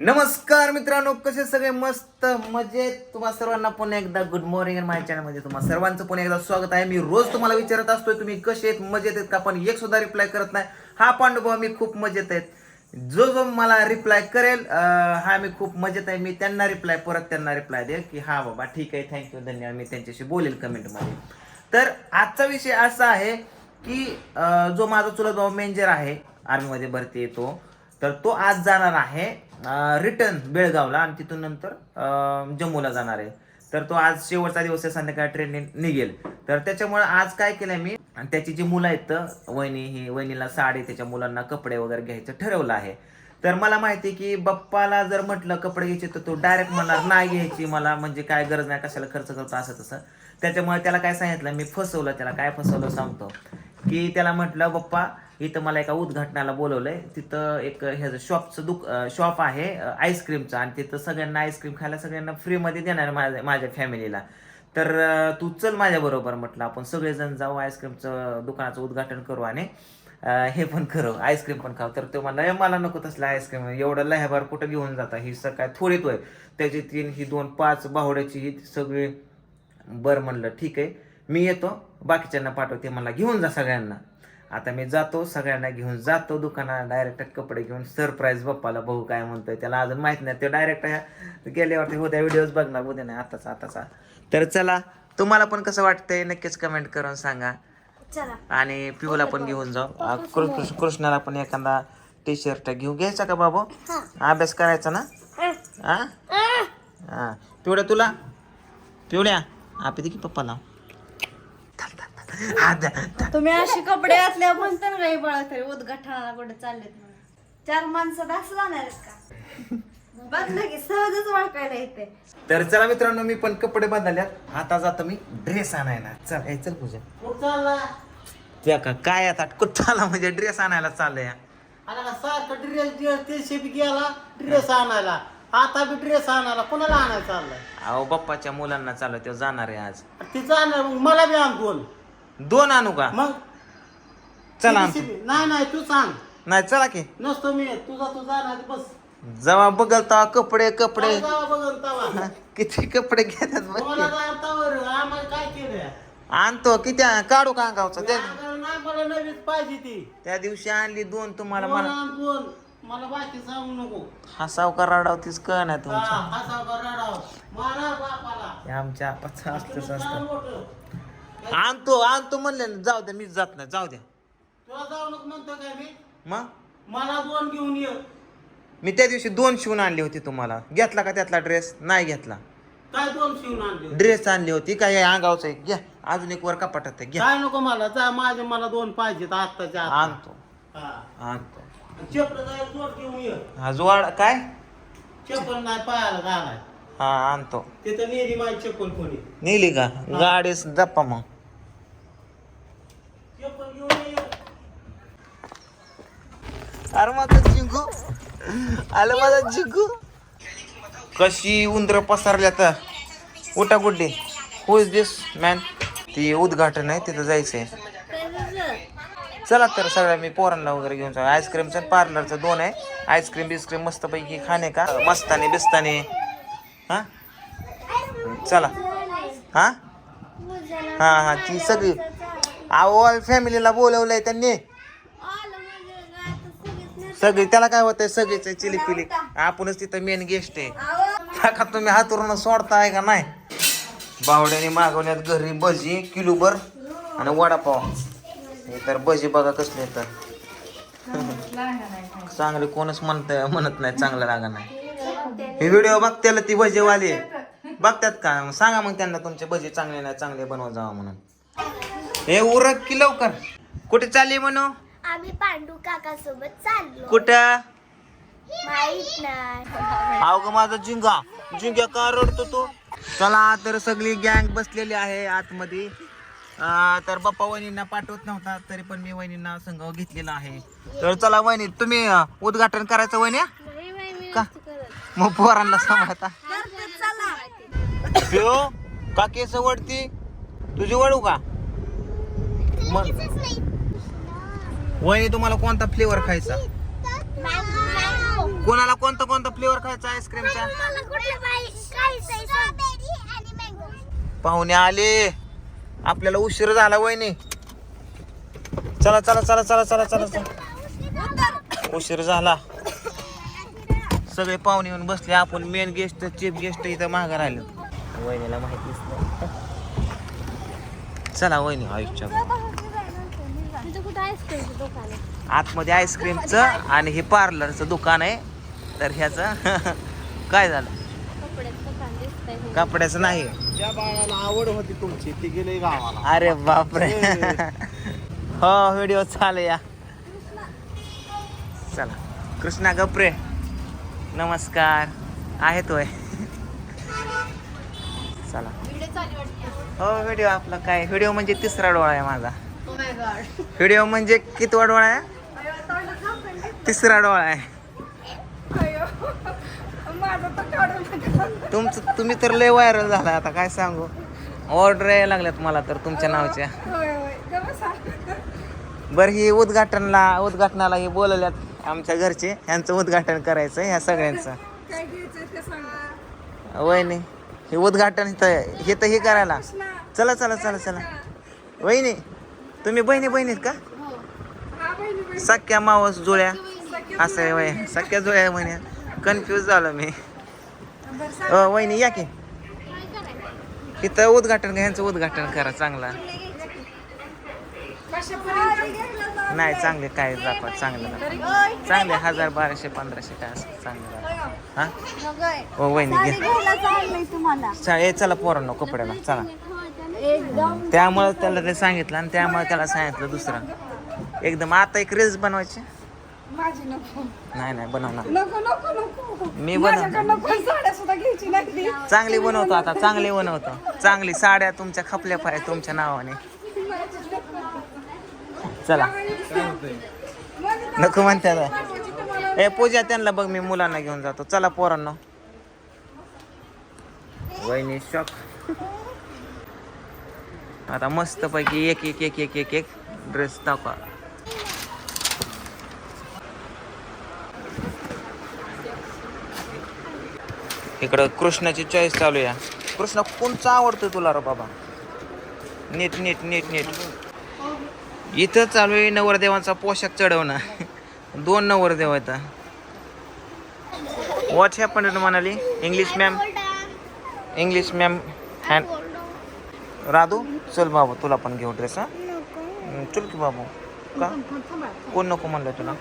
नमस्कार मित्रांनो कसे सगळे मस्त मजेत? तुम्हा सर्वांना पुन्हा एकदा गुड मॉर्निंग आणि माझ्या चॅनलमध्ये तुम्हा सर्वांचं पुन्हा एकदा स्वागत आहे. मी रोज तुम्हाला विचारत असतोय तुम्ही कसे आहेत मजेत आहेत का? पण एक सुद्धा रिप्लाय करत नाही. हा पांडुभाव मी खूप मजेत आहेत. जो जो मला रिप्लाय करेल हा मी खूप मजेत आहे. मी त्यांना रिप्लाय परत त्यांना रिप्लाय देईल की हा बाबा ठीक आहे थँक्यू धन्यवाद. मी त्यांच्याशी बोलेल कमेंटमध्ये तर आजचा विषय असा आहे की जो माझा चुलत भाऊ मेंजर आहे आर्मीमध्ये भरती येतो. तर तो आज जाणार आहे रिटर्न बेळगावला आणि तिथून नंतर जम्मूला जाणार आहे. तर तो आज शेवटचा दिवस आहे संध्याकाळी ट्रेनने निघेल. तर त्याच्यामुळे आज काय केलंय मी आणि त्याची जी मुलं आहेत तर वहिनी ही वहिनीला साडी त्याच्या मुलांना कपडे वगैरे घ्यायचं ठरवलं आहे. तर मला माहिती आहे की बाप्पाला जर म्हटलं कपडे घ्यायचे तर तो डायरेक्ट म्हणणार नाही घ्यायची मला म्हणजे काय गरज नाही कशाला खर्च करतो असं तसं. त्याच्यामुळे त्याला काय सांगितलं मी फसवलं त्याला काय फसवलं सांगतो. की त्याला म्हटलं बाप्पा इथं मला एका उद्घाटनाला बोलवलंय. तिथं एक ह्याचं शॉपचं दुक शॉप आहे आईस्क्रीमचं आणि तिथं सगळ्यांना आईस्क्रीम खायला सगळ्यांना फ्रीमध्ये देणार माझ्या माझ्या फॅमिलीला तर तू चल माझ्याबरोबर म्हटलं. आपण सगळेजण जाऊ आईस्क्रीमचं दुकानाचं उद्घाटन करू आणि हे पण करू आईस्क्रीम पण खाऊ. तर तो म्हणला मला नको तसलं आईस्क्रीम एवढं लह्याभर कुठं घेऊन जाता? ही सकाळ थोडीत आहे त्याची तीन ही दोन पाच बाहुड्याची ही सगळी बरं म्हणलं ठीक आहे. मी येतो. बाकीच्यांना पाठवते. मला घेऊन जा सगळ्यांना. आता मी जातो सगळ्यांना घेऊन जातो दुकानात डायरेक्ट कपडे घेऊन सरप्राईज बाप्पाला बघू काय म्हणतोय त्याला. अजून माहीत नाही ते डायरेक्ट गेल्यावरती उद्या व्हिडिओज बघणार उद्या नाही आताच आताचा. तर चला तुम्हाला पण कसं वाटतंय नक्कीच कमेंट करून सांगा. चला. आणि पिऊला पण घेऊन जाऊ. कृष्णाला पण एखादा टी शर्ट घेऊन घ्यायचा का बाबू? अभ्यास करायचा ना? हा. हा. पिवड्या तुला? पिवड्या आपी दे की पप्पाला. द्या. तुम्ही असे कपडे घातल्या म्हणता ना काही बळा तरी उद्घाटनाला कुठे चाललेत म्हणून. चार माणसं असं जाणार आहेत का? की सहजच ओळखायला येते तर चला मित्रांनो मी पण कपडे बदलल्यात. आता जातो मी ड्रेस आणायला. चल ए, चल पूजा. त्या का काय आता? कुठं म्हणजे ड्रेस आणायला चाललंय? आला का सारखं ड्रेस ड्रेस ते शेपी गेला ड्रेस आणायला. आता बी ड्रेस आणायला कोणाला आणायला चाललाय? अहो बाप्पाच्या मुलांना चालू तो जाणार आहे आज. ती जाणार मग मला बी आण दोन दोन आणू का? मग? चला आणतो. नाही नाही तू सांग. नाही चला की. नसतो मी. तुझा तू जाणार बस. जेव्हा बघल तेव्हा कपडे कपडे. काय जावं बघन तवा किती कपडे घेतात बघ मला की. जावं तवर आम्हाला काय केलं? आणतो किती काढू का अंगावचं? त्या नाही मला नवीन पाहिजे ती. त्या दिवशी आणली दोन तुम्हाला दोन मला. आण दोन. मला बाकी सांगू नको. हा सावकार राडावतीच कळ नाही हा, तुमच्या हसा बरडाव. मारा बापाला. हे आमच्या आपाचं असतं. मोठं? आणतो आणतो म्हणले ना जाऊ द्या मीच जात नाही जाऊ द्या तुला जाऊ नको म्हणतो काय मी? मग? मला दोन घेऊन ये. मी त्या दिवशी दोन शिवून आणली होती तुम्हाला. घेतला का त्यातला ड्रेस नाही घेतला. काय दोन शिवून आणले ड्रेस आणली होती काय हे अंगावचं आहे? घ्या. अजून एक वर कपाटात आहे? घ्या. काय नको मला जा माझे मला दोन पाहिजेत आत्ताच्या आत्ता. आणतो. हा. आणतो. चप्पल जाय जोड घेऊन ये. हा जोड काय? चप्पल नाही पायाला घालाय. हा आणतो. तिथं नेली माझी चप्पल कोणी. नेली का? गाडीस जप्पा मग चप्पल घेऊन ये अरे माझा जिंकू. आलं माझा जिंकू. कशी उंदर पसरल्या तर उठा गुड्डे. हु इज दिस मॅन ती उद्घाटन आहे तिथं जायचंय. चला तर सगळ्या मी पोरांना वगैरे घेऊन जाऊ. आईस्क्रीमचं पार्लरचं दोन आहे. आईस्क्रीम बिस्क्रीम मस्तपैकी खाणे का? मस्ताने बिस्ताने. हा? चला. हा? हा हा. ती सगळी ऑल फॅमिलीला बोलवलंय त्यांनी. सगळी त्याला काय होतंय? सगळीच चिली पिली. आपणच तिथं मेन गेस्ट आहे. का तुम्ही हातून सोडताय का नाही? बावड्याने मागवल्यात घरी भजी किलोभर आणि वडापाव. हे तर भजी बघा कसले तर. चांगले कोणच म्हणत म्हणत नाही चांगलं लागा नाही. हे व्हिडिओ बघत्याला ती भजीवाली बघतात का? मग सांगा मग त्यांना तुमचे भजी चांगले नाही चांगले बनवत जावा म्हणून. हे उरक की लवकर. कुठे चालली म्हणू? आम्ही पांडू काका सोबत चाललो. कुठं? माहीत नाही. अवघ माझा जिंगा जिंगा का रडतो तो? चला तर सगळी गँग बसलेली आहे आतमध्ये. अं, तर बाप्पा वहिनींना पाठवत नव्हता तरी पण मी वहिनींना संघ घेतलेला आहे. तर चला वहिनी तुम्ही अं, उद्घाटन करायचं वहिनी? का? मग पोरांना सांभाळता. पिओ का केस वडती? तुझी वडू का? मग वहिनी तुम्हाला कोणता फ्लेवर खायचा? कोणाला कोणता कोणता फ्लेवर खायचा आईस्क्रीमचा पाहुणे आले. आपल्याला उशीर झाला वहिनी. चला चला चला चला चला चला चला. उशीर झाला. सगळे पाहुणे येऊन बसले. आपण मेन गेस्ट चीफ गेस्ट इथं मागं आलो वहिनीला माहितीच नाही. चला वहिनी आयुष्या आईस्क्रीमचं दुकान आहे. आतमध्ये आईस्क्रीमचं आणि हे पार्लरचं दुकान आहे. तर ह्याचं काय झालं? कपड्याचं दुकान दिसतंय कपड्याचं नाही. ज्या बाळाला आवड होती तुमची ती गेले गावाला. अरे बापरे. हो. व्हिडिओ चालू या. चला. कृष्णा गपरे नमस्कार. आहे तोय चला. हो व्हिडिओ आपला काय? व्हिडिओ म्हणजे तिसरा डोळा आहे माझा. व्हिडिओ म्हणजे कितवा डोळा आहे? तिसरा डोळा आहे. तुमचं तुम्ही तर लय व्हायरल झाला आता काय सांगू? ऑर्डर यायला लागल्यात मला तर तुमच्या नावच्या. बरं ही उद्घाटनला उद्घाटनाला हे बोलवल्यात आमच्या घरचे. ह्यांचं उद्घाटन करायचं ह्या सगळ्यांचं. वहिनी हे उद्घाटन हे तर हे करायला. चला चला चला चला. वहिनी तुम्ही बहिणी बहिणीत का? सख्या मावस जुळ्या. असं आहे वय. सख्या जुळ्या म्हणे. कन्फ्यूज झालो मी. वहिनी या की. इथं उद्घाटन ह्यांचं उद्घाटन करा चांगला. नाही चांगले काय दाखवा चांगलं. चांगले हजार बाराशे पंधराशे काय असं चांगलं. हा? हो वहिनी घे. चला पोरांनो कपड्याला चला. त्यामुळे त्याला ते सांगितलं आणि त्यामुळे त्याला सांगितलं दुसरं. एकदम आता एक रील्स बनवायची. माझी नको. नाही नाही बनवणार. नको नको नको. मी बनवतो नको साड्या सुद्धा घ्यायची नाही. चांगली बनवतो आता चांगली बनवतो. चांगली साड्या तुमच्या खपल्या पाहिजे तुमच्या नावाने. चला. नको म्हणते. ए पूजा त्यांना बघ मी मुलांना घेऊन जातो. चला पोरांनो. वहिनी शॉक. आता मस्त पैकी एक एक एक एक एक एक ड्रेस दाखवा. इकडं कृष्णाची चॉईस चालू या कृष्ण कोणचा आवडतो तुला रे बाबा? नीट नीट नीट नीट. इथं चालू आहे नवरदेवांचा पोशाख चढवणं. दोन नवरदेव आहेत. व्हॉट्सॲप पण म्हणाली? English ma'am English ma'am hand Radhu चल बाबू तुला पण घेऊ ड्रेस हा? चल की बाबू. का? कोण नको म्हणलं तुला?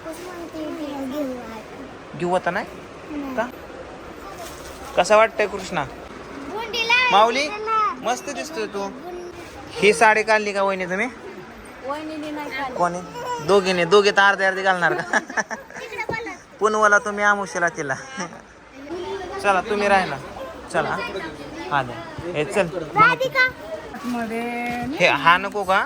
घेऊ आता. नाही? का? कसा वाटतंय कृष्णा? माऊली मस्त दिसतोय तू. ही साडी काढली का वहिनी तुम्ही. कोणी? दोघीने दोघे तर अर्धे अर्धे घालणार का? पुनवाला तुम्ही आमुशीला तिला. चला तुम्ही राहिला. चला. हा द्या हे चल. हे हा नको का?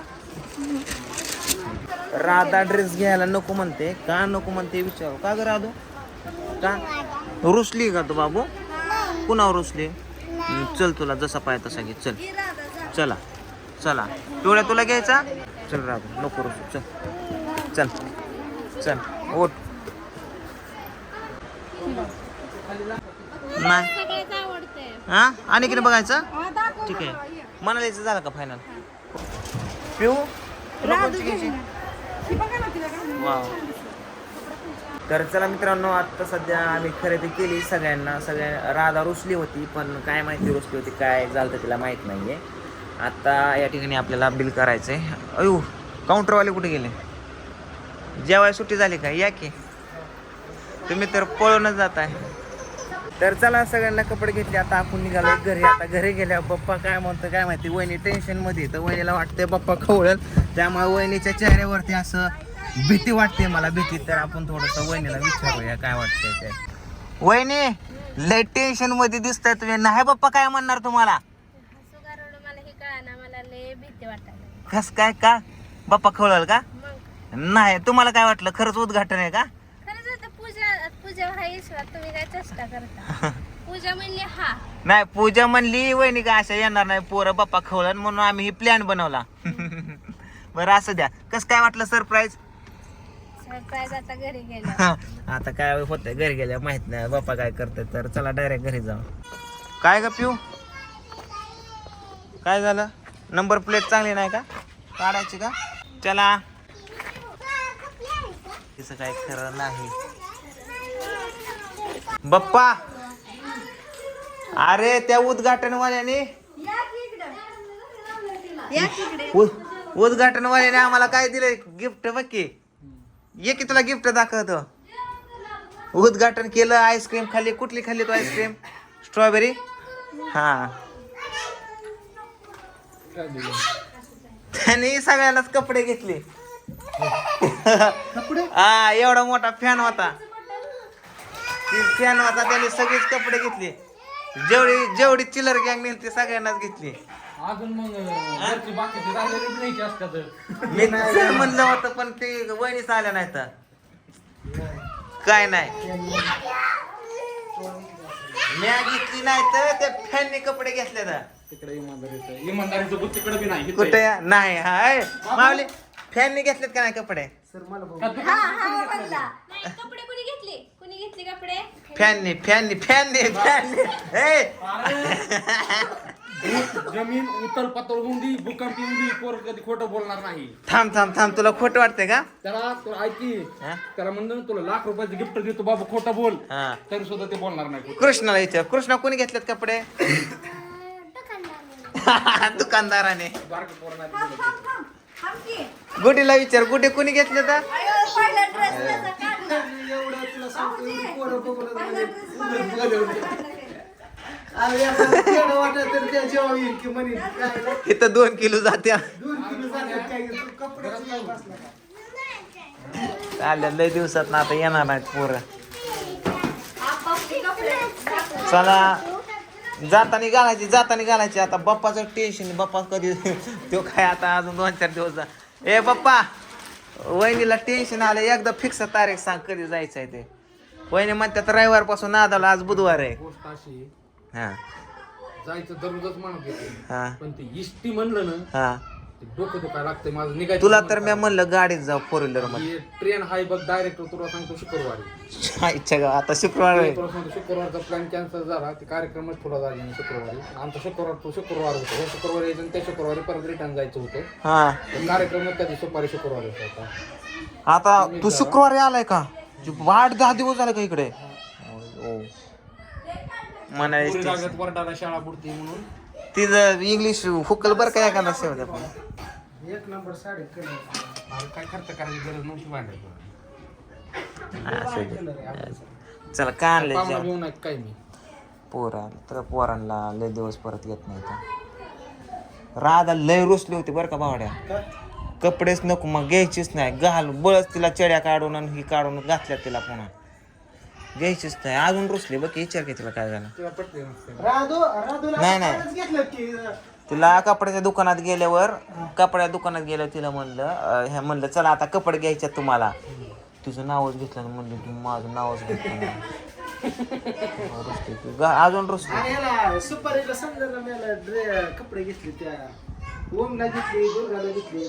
राधा ड्रेस घ्यायला नको म्हणते. का नको म्हणते विचारू? का ग राधू? का? रुसली का तू बाबू? कुणावर रुसली? चल तुला जसा पाय तसा घे. चल. चला. चला. पिवळ्या तुला घ्यायचा? चल राधू नको रुसू. चल. चल. चल. ओट नाही. हा? आणि किती बघायचं? ठीक आहे. म्हणालायचं झालं का फायनल पिऊ? तुला कोणची घ्यायची? वाव तर चला मित्रांनो आता सध्या आम्ही खरेदी केली सगळ्यांना. सगळ्या राधा रुसली होती पण काय माहिती रुसली होती काय झालं तर तिला माहीत नाही आहे आता या ठिकाणी आपल्याला बिल करायचं आहे अयो काउंटरवाले कुठे गेले? जेवाय सुट्टी झाली का? या की. तुम्ही तर पळूनच जात आहे तर चला सगळ्यांना कपडे घेतले आता आपण निघालो घरी. आता घरी गेल्या पप्पा काय म्हणतो काय माहिती वहिनी टेन्शनमध्ये तर वहिनीला वाटतंय पप्पा खवळल. त्यामुळे वहिनीच्या चेहऱ्यावरती असं भीती वाटते मला भीती. तर आपण थोडस वहिनीला विचारूया काय वाटतंय काय वहिनी लय टेन्शनमध्ये दिसताय तुम्ही. नाही पप्पा काय म्हणणार तुम्हाला? हे कस काय का? बाप्पा खवळल का? नाही तुम्हाला काय वाटलं? खरंच उद्घाटन आहे का? पूजा ईश्वर तुम्ही काय चेष्टा करता? पूजा म्हणली हा. नाही पूजा म्हणली वहिनी का अशा येणार नाही पोरं बाप्पा खवळण म्हणून आम्ही ही प्लॅन बनवला. बरं असं द्या. कसं काय वाटलं सरप्राईज सरप्राईज आता घरी गेलो. हा, आता काय होतंय घरी गेल्या माहीत नाही बाप्पा काय करते तर चला डायरेक्ट घरी जाऊ. काय ग पिऊ? काय झालं? नंबर प्लेट चांगली नाही का? काढायची का? चला. तिचं काय खरं नाही. बाप्पा. अरे त्या उद्घाटनवाल्याने उद्घाटनवाल्याने आम्हाला काय दिलंय? गिफ्ट बघ की. ये की तुला गिफ्ट दाखवतो. उद्घाटन केलं आईस्क्रीम खाल्ली. कुठली खाल्ली तू आईस्क्रीम? स्ट्रॉबेरी? हा. त्यांनी सगळ्यालाच कपडे घेतले. हा एवढा मोठा फॅन होता. फॅन होता त्याने सगळेच कपडे घेतले. जेवढी जेवढी चिल्लर गँग नेली ती सगळ्यांनाच घेतली. अजून मग घरची बाकीची राहिलेली बी न्यायची असतात मी तसं म्हणलं होतं पण ते वहिनीच आल्या नाही तर काय नाही. म्या घेतली नाही तर त्या फॅनने कपडे घेतले तर तिकडे इमानदारीचं. इमानदारीचं बुद्ध तिकडे बी नाही. कुठे? नाही हाय. मावले फॅनने घेतलेत का नाही कपडे? हा हा बदला नाही कपडे घेतले कुणी घेतले कपडे? फॅनने फॅनने फॅनने फॅनने. ए! जमीन उतल पातळ होऊन दी भूकंप येऊन दी पोर कधी खोटं बोलणार नाही. थांब थांब थांब तुला खोटं वाटतंय का? त्याला तो ऐकी हा? त्याला म्हणलं ना तुला लाख रुपयाचं गिफ्ट देतो बाबा खोटं बोल. हा. तरी सुद्धा ते बोलणार नाही. कृष्णाला इथे कृष्णा कोणी घेतलेत कपडे? दुकानदाराने. बारकं की. गुडीला विचार गुडी कोणी घेतले तर अयो पहिला ड्रेस त्याचा काढला. एवढं तुला सांगतो एवढी पोरं बघून अरे तर त्या जेव्हा येईल की म्हणे काय इथं दोन किलो जात्या दोन किलो जातात काय कपड्याचं काय बसला आल्या लय दिवसात ना आता येणार नाहीत पोरं. चला जातानी घालायची जातानी घालायची. आता बाप्पाचं टेन्शन बाप्पा कधी तो काय आता अजून दोन चार दिवस जा ए बाप्पा! वहिनीला टेन्शन आलं एकदा फिक्स तारीख सांग कधी जायचं आहे ते. वहिनी म्हणतात रविवारपासून नादाला आज बुधवार आहे. गोष्ट अशी आहे, हा. जायचं दररोजच म्हणत हा. पण ते इष्टी म्हणलं ना हा. ते डोकं दुखायला लागतंय माझं निघायचं तुला तर मी म्हणलं गाडीत जाऊ फोर व्हीलरमध्ये. ट्रेन हाय बघ डायरेक्ट तुला सांगतो शुक्रवारी. इच्छा गा आता शुक्रवार आहे. तुला सांगतो शुक्रवारचा प्लॅन कॅन्सल झाला ते कार्यक्रमच थोडा झाला नाही शुक्रवारी. आमचा शुक्रवार तो शुक्रवार होतो. हो शुक्रवारी यायचं आणि त्या शुक्रवारी परत रिटर्न जायचं होतं. हा. तर कार्यक्रम कधी सुपारी शुक्रवारी होता आता. आता तू शुक्रवारी आलाय का? आठ दहा दिवस झाले का इकडे. म्हणायचं पुरी जागेत वरडाला शाळा बुडती म्हणून. तिचं इंग्लिश हुकल बरं काय एखादा शेवट पण एक नंबर साडी काय खर्च करायची गरज नव्हती भांडायचं. चला का आणले काय मी? पोरा तर पोरांना लय दिवस परत येत नाही तर राधा लय रुसली होती बरं का बावड्या. कपडेच नको मग घ्यायचीच नाही. घाल बळच तिला चड्या काढून आणि ही काढून घातल्या तिला पुन्हा. घ्यायचीच नाही. अजून रुसली बघ की विचार की तिला काय झालं. तिला पटले नसते. राधू राधूला नाही, नाही. कालच घेतलं की तिला कपड्याच्या दुकानात गेल्यावर कपड्या दुकानात गेल्यावर तिला म्हणलं अं, ह्या म्हणलं चला आता कपडे घ्यायचे तुम्हाला. तुझं नावच घेतलं म्हणलं की माझं नावच घेतलं नाही. रुसली ती. गा- अजून रुसली. आणि ह्याला सुपारीला समजायला मला ड्रे कपडे घेतले त्या. ओमला घेतली दुर्गाला घेतली.